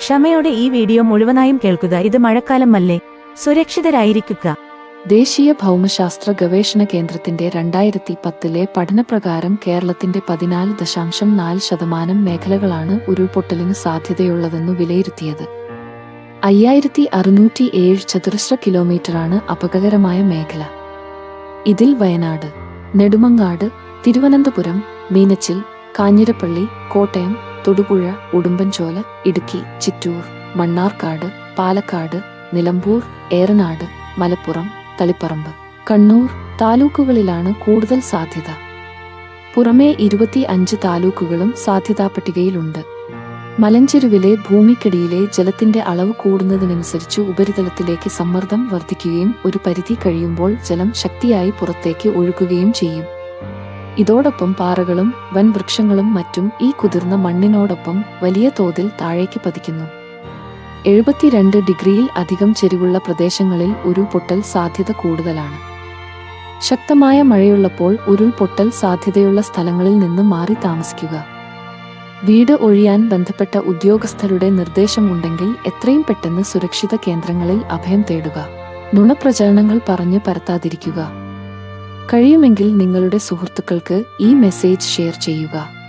ക്ഷമയോടെ ഈ വീഡിയോ മുഴുവനായും കേൾക്കുക. ഇത് മഴക്കാലമല്ലേ? സുരക്ഷിതരായിരിക്കുക. ദേശീയ ഭൗമശാസ്ത്ര ഗവേഷണ കേന്ദ്രത്തിന്റെ രണ്ടായിരത്തി പത്തിലെ പഠനപ്രകാരം കേരളത്തിന്റെ പതിനാല് ദശാംശം നാല് ശതമാനം മേഖലകളാണ് ഉരുൾപൊട്ടലിന് സാധ്യതയുള്ളതെന്ന് വിലയിരുത്തിയത്. അയ്യായിരത്തി അറുന്നൂറ്റി ഏഴ് ചതുരശ്ര കിലോമീറ്ററാണ് അപകടകരമായ മേഖല. ഇതിൽ വയനാട് നെടുമങ്ങാട് തിരുവനന്തപുരം മീനച്ചിൽ കാഞ്ഞിരപ്പള്ളി കോട്ടയം തൊടുപുഴ ഉടുമ്പൻചോല ഇടുക്കി ചിറ്റൂർ മണ്ണാർക്കാട് പാലക്കാട് നിലമ്പൂർ ഏറനാട് മലപ്പുറം തളിപ്പറമ്പ്. കണ്ണൂർ താലൂക്കുകളിലാണ് കൂടുതൽ സാധ്യത. പുറമെ ഇരുപത്തി അഞ്ച് താലൂക്കുകളും സാധ്യതാ പട്ടികയിലുണ്ട്. മലഞ്ചെരുവിലെ ഭൂമിക്കടിയിലെ ജലത്തിന്റെ അളവ് കൂടുന്നതിനനുസരിച്ച് ഉപരിതലത്തിലേക്ക് സമ്മർദ്ദം വർദ്ധിക്കുകയും ഒരു പരിധി കഴിയുമ്പോൾ ജലം ശക്തിയായി പുറത്തേക്ക് ഒഴുകുകയും ചെയ്യും. ഇതോടൊപ്പം പാറകളും വൻവൃക്ഷങ്ങളും മറ്റും ഈ കുതിർന്ന മണ്ണിനോടൊപ്പം വലിയ തോതിൽ താഴേക്ക് പതിക്കുന്നു. എഴുപത്തിരണ്ട് ഡിഗ്രിയിൽ അധികം ചെരിവുള്ള പ്രദേശങ്ങളിൽ ഉരുൾപൊട്ടൽ സാധ്യത കൂടുതലാണ്. ശക്തമായ മഴയുള്ളപ്പോൾ ഉരുൾപൊട്ടൽ സാധ്യതയുള്ള സ്ഥലങ്ങളിൽ നിന്ന് മാറി താമസിക്കുക. വീട് ഒഴിയാൻ ബന്ധപ്പെട്ട ഉദ്യോഗസ്ഥരുടെ നിർദ്ദേശമുണ്ടെങ്കിൽ എത്രയും പെട്ടെന്ന് സുരക്ഷിത കേന്ദ്രങ്ങളിൽ അഭയം തേടുക. നുണപ്രചരണങ്ങൾ പറഞ്ഞ് പരത്താതിരിക്കുക. കഴിയുമെങ്കിൽ നിങ്ങളുടെ സുഹൃത്തുക്കൾക്ക് ഈ മെസ്സേജ് ഷെയർ ചെയ്യുക.